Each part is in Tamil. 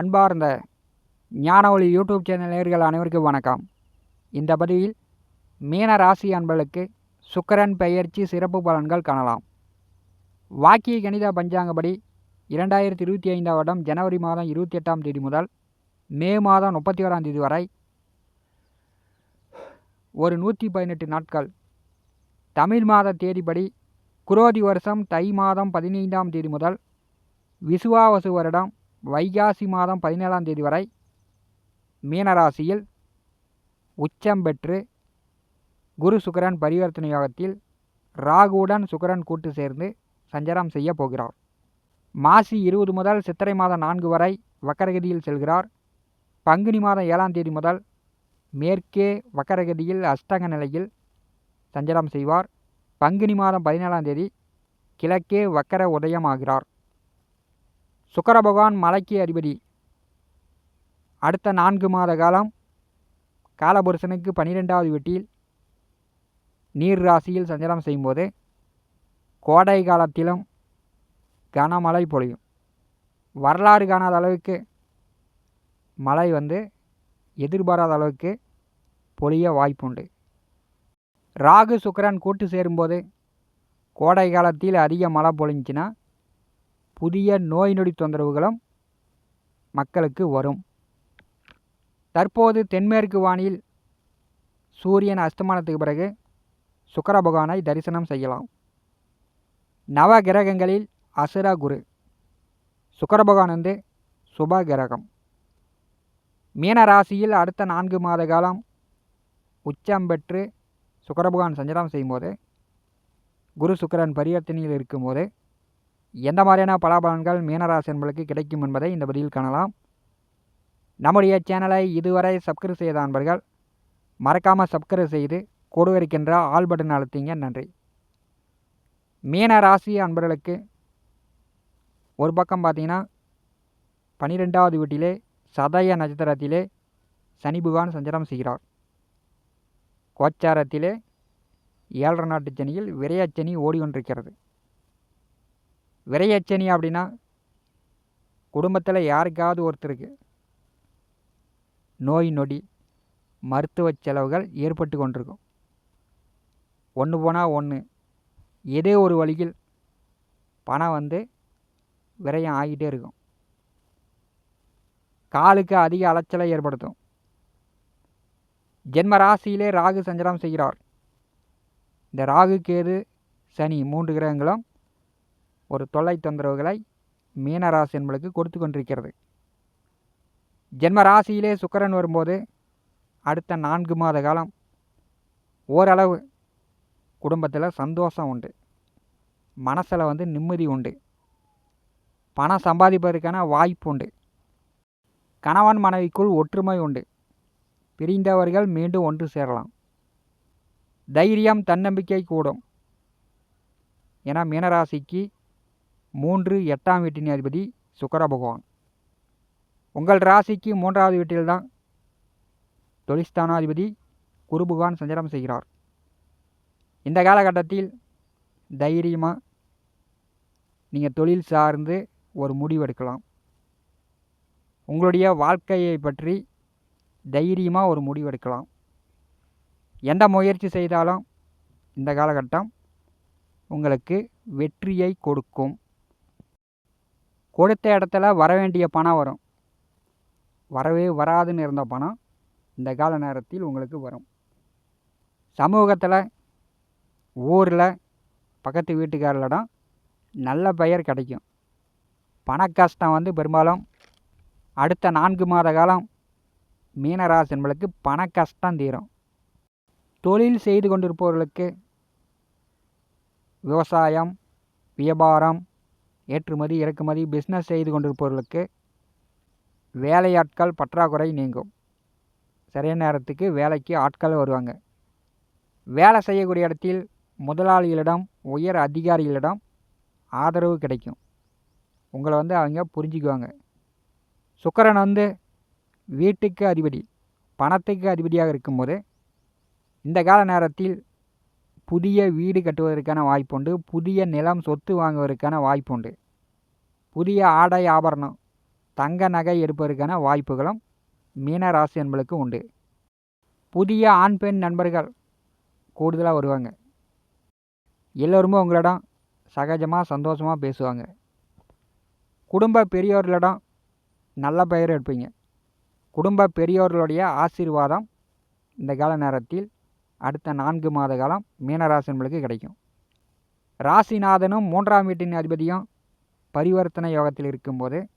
அன்பார்ந்த ஞானஒளி யூடியூப் சேனல் நேர்கள் அனைவருக்கும் வணக்கம். இந்த பதிவில் மீன ராசி அன்பர்களுக்கு சுக்கரன் பெயர்ச்சி சிறப்பு பலன்கள் காணலாம். வாக்கிய கணித பஞ்சாங்கப்படி இரண்டாயிரத்தி இருபத்தி ஐந்தாம் வருடம் ஜனவரி மாதம் இருபத்தி எட்டாம் தேதி முதல் மே மாதம் முப்பத்தி ஓராம் தேதி வரை ஒரு நூற்றி பதினெட்டு நாட்கள். தமிழ் மாத தேதிப்படி குரோதி வருஷம் தை மாதம் பதினைந்தாம் தேதி முதல் விசுவாவசு வருடம் வைகாசி மாதம் பதினேழாம் தேதி வரை மீனராசியில் உச்சம் பெற்று குரு சுக்கரன் பரிவர்த்தனை யோகத்தில் ராகுவுடன் சுக்கரன் கூட்டு சேர்ந்து சஞ்சாரம் செய்ய போகிறார். மாசி இருபது முதல் சித்திரை மாதம் நான்கு வரை வக்கரகதியில் செல்கிறார். பங்குனி மாதம் ஏழாம் தேதி முதல் மேற்கே வக்கரகதியில் அஷ்டங்க நிலையில் சஞ்சாரம் செய்வார். பங்குனி மாதம் பதினேழாம் தேதி கிழக்கே வக்கர உதயமாகிறார். சுக்கர பகவான் மலைக்கு அதிபதி. அடுத்த நான்கு மாத காலம் காலபுருஷனுக்கு பனிரெண்டாவது வீட்டில் நீர் ராசியில் சஞ்சலம் செய்யும்போது கோடை காலத்திலும் கனமழை பொழியும். வரலாறு காணாத அளவுக்கு மழை வந்து எதிர்பாராத அளவுக்கு பொழிய வாய்ப்புண்டு. ராகு சுக்கரன் கூட்டு சேரும்போது கோடை காலத்தில் அதிக மழை பொழிஞ்சுன்னா புதிய நோய் நொடி தொந்தரவுகளும் மக்களுக்கு வரும். தற்போது தென்மேற்கு வானில் சூரியன் அஸ்தமானத்துக்கு பிறகு சுக்கர பகவானை தரிசனம் செய்யலாம். நவ கிரகங்களில் அசுர குரு. சுக்கர பகவான் வந்து சுப கிரகம். மீன ராசியில் அடுத்த நான்கு மாத காலம் உச்சம் பெற்று சுக்கர பகவான் செய்யும்போது குரு சுக்கரன் பரிவர்த்தனையில் இருக்கும்போது எந்த மாதிரியான பலாபலன்கள் மீனராசி என்பதற்கு கிடைக்கும் என்பதை இந்த பதிவில் காணலாம். நம்முடைய சேனலை இதுவரை சப்ஸ்கிரைப் செய்த அன்பர்கள் மறக்காமல் சப்ஸ்கிரைப் செய்து கொடுவருக்கின்ற ஆல் பட்டன் அழுத்திங்க. நன்றி. மீன ராசி அன்பர்களுக்கு ஒரு பக்கம் பார்த்தீங்கன்னா பனிரெண்டாவது வீட்டிலே சதய நட்சத்திரத்திலே சனி பகவான் சஞ்சாரம் செய்கிறார். கோச்சாரத்திலே ஏழரை நாட்டு சனியில் விரையச்சனி ஓடிக்கொண்டிருக்கிறது விரையச்சனி அப்படின்னா குடும்பத்தில் யாருக்காவது ஒருத்தருக்கு நோய் நொடி மருத்துவ செலவுகள் ஏற்பட்டு கொண்டிருக்கும். ஒன்று போனால் ஒன்று ஏதோ ஒரு வழியில் பணம் வந்து விரயம் ஆகிட்டே இருக்கும். காலுக்கு அதிக அலைச்சலை ஏற்படுத்தும். ஜென்ம ராசியிலே ராகு சஞ்சலம் செய்கிறார். இந்த ராகு கேது சனி மூன்று கிரகங்களும் ஒரு தொல்லை தொந்தரவுகளை மீனராசி என்பளுக்கு கொடுத்து கொண்டிருக்கிறது. ஜென்ம ராசியிலே சுக்கரன் வரும்போது அடுத்த நான்கு மாத காலம் ஓரளவு குடும்பத்தில் சந்தோஷம் உண்டு. மனசில் வந்து நிம்மதி உண்டு. பணம் சம்பாதிப்பதற்கான வாய்ப்பு உண்டு. கணவன் மனைவிக்குள் ஒற்றுமை உண்டு. பிரிந்தவர்கள் மீண்டும் ஒன்று சேரலாம். தைரியம் தன்னம்பிக்கை கூடும். ஏன்னா மீனராசிக்கு மூன்று எட்டாம் வீட்டின் அதிபதி சுக்கர பகவான் உங்கள் ராசிக்கு மூன்றாவது வீட்டில்தான் தொழிஸ்தானாதிபதி குரு பகவான் சஞ்சாரம் செய்கிறார். இந்த காலகட்டத்தில் தைரியமாக நீங்கள் தொழில் சார்ந்து ஒரு முடிவு எடுக்கலாம். உங்களுடைய வாழ்க்கையை பற்றி தைரியமாக ஒரு முடிவு எடுக்கலாம். எந்த முயற்சி செய்தாலும் இந்த காலகட்டம் உங்களுக்கு வெற்றியை கொடுக்கும். கொடுத்த இடத்துல வர வேண்டிய பணம் வரும். வரவே வராதுன்னு இருந்த பணம் இந்த கால நேரத்தில் உங்களுக்கு வரும். சமூகத்தில் ஊரில் பக்கத்து வீட்டுக்காரர்களிடம் நல்ல பெயர் கிடைக்கும். பண கஷ்டம் வந்து பெரும்பாலும் அடுத்த நான்கு மாத காலம் மீனராசி என்பளுக்கு பண கஷ்டம் தீரும். தொழில் செய்து கொண்டிருப்பவர்களுக்கு விவசாயம் வியாபாரம் ஏற்றுமதி இறக்குமதி பிஸ்னஸ் செய்து கொண்டிருப்பவர்களுக்கு வேலையாட்கள் பற்றாக்குறை நீங்கும். சரியான நேரத்துக்கு வேலைக்கு ஆட்கள் வருவாங்க. வேலை செய்யக்கூடிய இடத்தில் முதலாளிகளிடம் உயர் அதிகாரிகளிடம் ஆதரவு கிடைக்கும். உங்களை வந்து அவங்க புரிஞ்சுக்குவாங்க. சுக்கரன் வந்து வீட்டுக்கு அதிபதி பணத்துக்கு அதிபதியாக இருக்கும்போது இந்த கால நேரத்தில் புதிய வீடு கட்டுவதற்கான வாய்ப்புண்டு புதிய நிலம் சொத்து வாங்குவதற்கான வாய்ப்புண்டு. புதிய ஆடை ஆபரணம் தங்க நகை எடுப்பதற்கான வாய்ப்புகளும் மீனராசி என்பளுக்கு உண்டு. புதிய ஆண் பெண் நண்பர்கள் கூடுதலாக வருவாங்க. எல்லோருமே உங்களிடம் சகஜமாக சந்தோஷமாக பேசுவாங்க. குடும்ப பெரியோர்களிடம் நல்ல பெயர் எடுப்பீங்க. குடும்ப பெரியோர்களுடைய ஆசீர்வாதம் இந்த கால நேரத்தில் அடுத்த நான்கு மாத காலம் மீனராசி என்பளுக்கு கிடைக்கும். ராசிநாதனும் மூன்றாம் வீட்டின் அதிபதியும் பரிவர்த்தனை யோகத்தில் இருக்கும்போது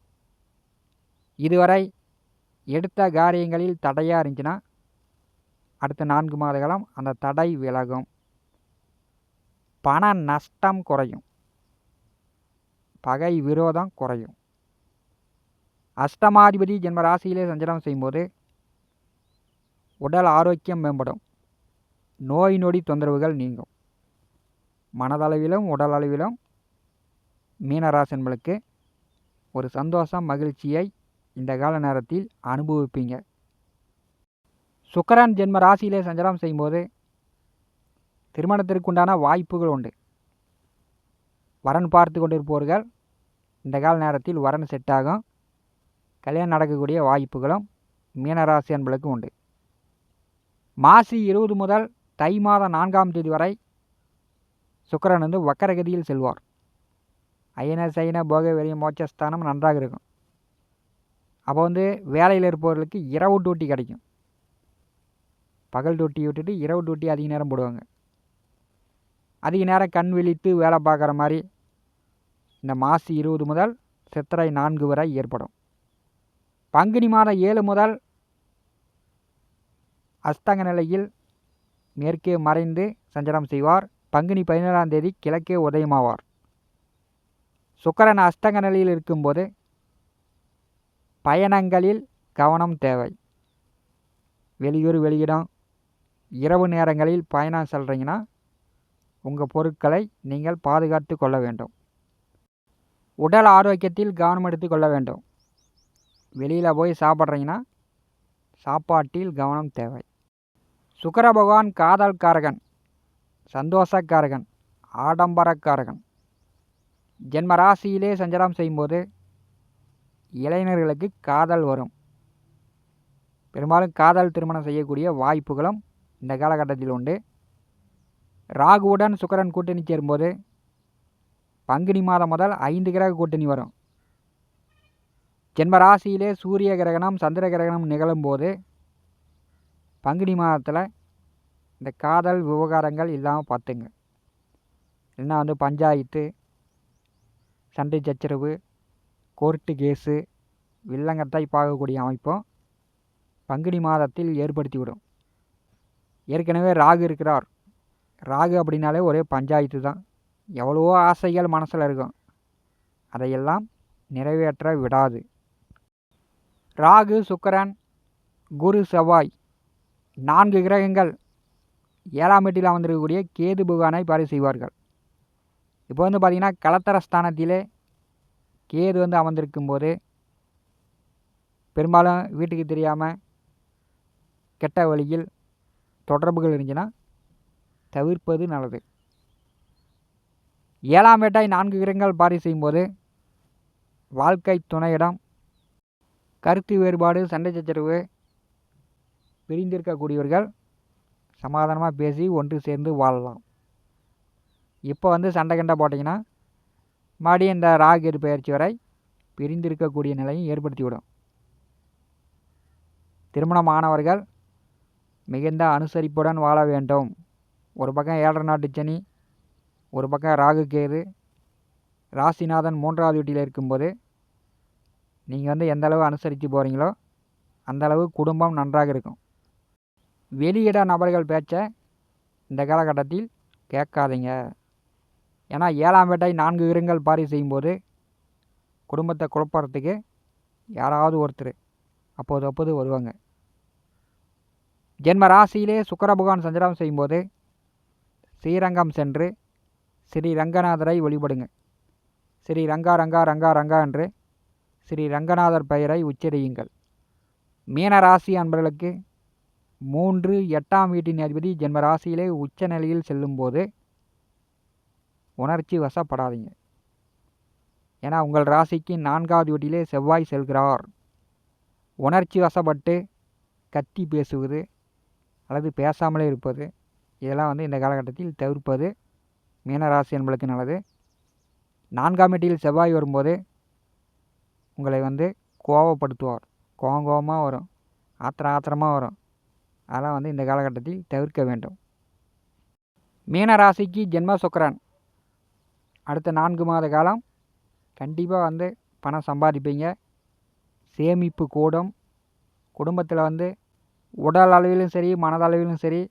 இதுவரை எடுத்த காரியங்களில் தடையாக இருந்துச்சுன்னா அடுத்த நான்கு மாத காலம் அந்த தடை விலகும். பண நஷ்டம் குறையும். பகை விரோதம் குறையும். அஷ்டமாதிபதி ஜென்ம ராசியிலே சஞ்சலம் செய்யும்போது உடல் ஆரோக்கியம் மேம்படும். நோய் நொடி தொந்தரவுகள் நீங்கும். மனதளவிலும் உடல் அளவிலும் மீனராசி என்பளுக்கு ஒரு சந்தோஷம் மகிழ்ச்சியை இந்த கால நேரத்தில் அனுபவிப்பீங்க. சுக்கரன் ஜென்ம ராசியிலே சஞ்சாரம் செய்யும்போது திருமணத்திற்குண்டான வாய்ப்புகள் உண்டு. வரன் பார்த்து கொண்டிருப்பவர்கள் இந்த கால நேரத்தில் வரன் செட் ஆகும். கல்யாணம் நடக்கக்கூடிய வாய்ப்புகளும் மீனராசி அன்பளுக்கு உண்டு. மாசி இருபது முதல் தை மாதம் நான்காம் தேதி வரை சுக்கரன் வந்து வக்கரகதியில் செல்வார். ஐயன சைன போக வெளிய மோட்சஸ்தானம் நன்றாக இருக்கும். அப்போ வந்து வேலையில் இருப்பவர்களுக்கு இரவு டூட்டி கிடைக்கும். பகல் டூட்டி விட்டுட்டு இரவு டூட்டி அதிக நேரம் போடுவாங்க. அதிக நேரம் கண் விழித்து வேலை பார்க்குற மாதிரி இந்த மாசி இருபது முதல் சித்திரை நான்கு வரை ஏற்படும். பங்குனி மாதம் ஏழு முதல் அஸ்தங்க நிலையில் மேற்கே மறைந்து சஞ்சலம் செய்வார். பங்குனி பதினேழாம் தேதி கிழக்கே உதயமாவார். சுக்கரன் அஷ்டங்க நிலையில் இருக்கும்போது பயணங்களில் கவனம் தேவை. வெளியூர் வெளியிடம் இரவு நேரங்களில் பயணம் செல்கிறீங்கன்னா உங்கள் பொருட்களை நீங்கள் பாதுகாத்து கொள்ள வேண்டும். உடல் ஆரோக்கியத்தில் கவனம் எடுத்து கொள்ள வேண்டும். வெளியில் போய் சாப்பிட்றீங்கன்னா சாப்பாட்டில் கவனம் தேவை. சுக்கர பகவான் காதல்காரகன் சந்தோஷக்காரகன் ஆடம்பரக்காரகன். ஜென்ம ராசியிலே சஞ்சாரம் செய்யும்போது இளைஞர்களுக்கு காதல் வரும். பெரும்பாலும் காதல் திருமணம் செய்யக்கூடிய வாய்ப்புகளும் இந்த காலகட்டத்தில் உண்டு. ராகுவுடன் சுக்கரன் கூட்டணி சேரும்போது பங்குனி மாதம் முதல் ஐந்து கிரக கூட்டணி வரும். ஜென்ம ராசியிலே சூரிய கிரகணம் சந்திர கிரகணம் நிகழும்போது பங்குனி மாதத்தில் இந்த காதல் விவகாரங்கள் இல்லாமல் பார்த்துங்க. இல்லைன்னா வந்து பஞ்சாயத்து சண்டை சச்சரவு கோர்ட்டு கேஸு வில்லங்கத்தை பார்க்கக்கூடிய அமைப்பும் பங்குனி மாதத்தில் ஏற்படுத்திவிடும் ஏற்கனவே ராகு இருக்கிறார். ராகு அப்படின்னாலே ஒரே பஞ்சாயத்து தான். எவ்வளவோ ஆசைகள் மனசில் இருக்கும். அதையெல்லாம் நிறைவேற்ற விடாது. ராகு சுக்கரன் குரு செவ்வாய் நான்கு கிரகங்கள் ஏழாம் வீட்டில் அமர்ந்திருக்கக்கூடிய கேது புகானை பாரி செய்வார்கள் இப்போ வந்து பார்த்திங்கன்னா கலத்தர ஸ்தானத்திலே கேது வந்து அமர்ந்திருக்கும் போது பெரும்பாலும் வீட்டுக்கு தெரியாமல் கெட்ட வழியில் தொடர்புகள் இருந்துச்சுன்னா தவிர்ப்பது நல்லது. ஏழாம் வேட்டாய் நான்கு கிரகங்கள் பாரி செய்யும்போது வாழ்க்கை துணையிடம் கருத்து வேறுபாடு சண்டை சச்சரவு பிரிந்திருக்கக்கூடியவர்கள் சமாதானமாக பேசி ஒன்று சேர்ந்து வாழலாம். இப்போ வந்து சண்டை கண்டை போட்டிங்கன்னா மறுபடியும் இந்த ராகு பயிற்சி வரை பிரிந்திருக்கக்கூடிய நிலையும் ஏற்படுத்திவிடும். திருமணமானவர்கள் மிகுந்த அனுசரிப்புடன் வாழ வேண்டும். ஒரு பக்கம் ஏழரை நாட்டு சனி ஒரு பக்கம் ராகு கேது. ராசிநாதன் மூன்றாவது வீட்டில் இருக்கும்போது நீங்கள் வந்து எந்த அளவு அனுசரித்து போகிறீங்களோ அந்தளவு குடும்பம் நன்றாக இருக்கும். வெளியிட நபர்கள் பேச்சை இந்த காலகட்டத்தில் கேட்காதீங்க. ஏன்னா ஏழாம் வேட்டை நான்கு விருங்கள் பாரி செய்யும்போது குடும்பத்தை குழப்பறதுக்கு யாராவது ஒருத்தர் அப்போது அப்போது வருவாங்க. ஜென்ம ராசியிலே சுக்கரபகவான் சஞ்சாரம் செய்யும்போது ஸ்ரீரங்கம் சென்று ஸ்ரீ ரங்கநாதரை வழிபடுங்க. ஸ்ரீ ரங்கா ரங்கா ரங்கா ரங்கா என்று ஸ்ரீ ரங்கநாதர் பெயரை உச்சரியுங்கள். மீன ராசி அன்பர்களுக்கு மூன்று எட்டாம் வீட்டின் அதிபதி ஜென்ம ராசியிலே உச்ச நிலையில் செல்லும்போது உணர்ச்சி வசப்படாதீங்க. ஏன்னா உங்கள் ராசிக்கு நான்காவது வீட்டிலே செவ்வாய் செல்கிறார். உணர்ச்சி வசப்பட்டு கத்தி பேசுவது அல்லது பேசாமலே இருப்பது இதெல்லாம் வந்து இந்த காலகட்டத்தில் தவிர்ப்பது மீனராசி என்பளுக்கு நல்லது. நான்காம் வீட்டில் செவ்வாய் வரும்போது உங்களை வந்து கோவப்படுத்துவார். கோவம் கோபமாக வரும். ஆத்திரம் ஆத்திரமாக வரும். அதெல்லாம் வந்து இந்த காலகட்டத்தில் தவிர்க்க வேண்டும். மீனராசிக்கு ஜென்ம சுக்கரன். அடுத்த நான்கு மாத காலம் கண்டிப்பாக வந்து பணம் சம்பாதிப்பீங்க. சேமிப்பு கூடும் குடும்பத்தில் வந்து உடல் அளவிலும் சரி மனதளவிலும் சரி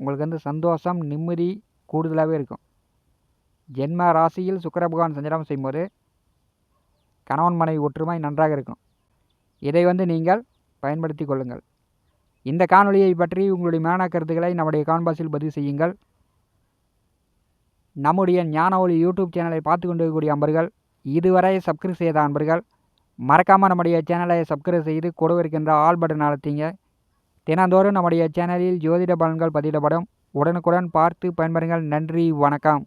உங்களுக்கு வந்து சந்தோஷம் நிம்மதி கூடுதலாகவே இருக்கும். ஜென்ம ராசியில் சுக்கர பகவான் சஞ்சாரம் செய்யும்போது கணவன் மனைவி ஒற்றுமை நன்றாக இருக்கும். இதை வந்து நீங்கள் பயன்படுத்தி கொள்ளுங்கள். இந்த காணொலியை பற்றி உங்களுடைய மேன கருத்துக்களை நம்முடைய கான்பாஸில் பதிவு செய்யுங்கள். நம்முடைய ஞான ஒளி யூடியூப் சேனலை பார்த்து கொண்டு இருக்கக்கூடிய அன்பர்கள் இதுவரை சப்ஸ்கிரைப் செய்த அன்பர்கள் மறக்காமல் நம்முடைய சேனலை சப்ஸ்கிரைப் செய்து கொடுக்க இருக்கின்ற ஆல் பட்டன் அழுத்திங்க. தினந்தோறும் நம்முடைய சேனலில் ஜோதிட பலன்கள் பதிவிடப்படும். உடனுக்குடன் பார்த்து பயன்பெறுங்கள். நன்றி வணக்கம்.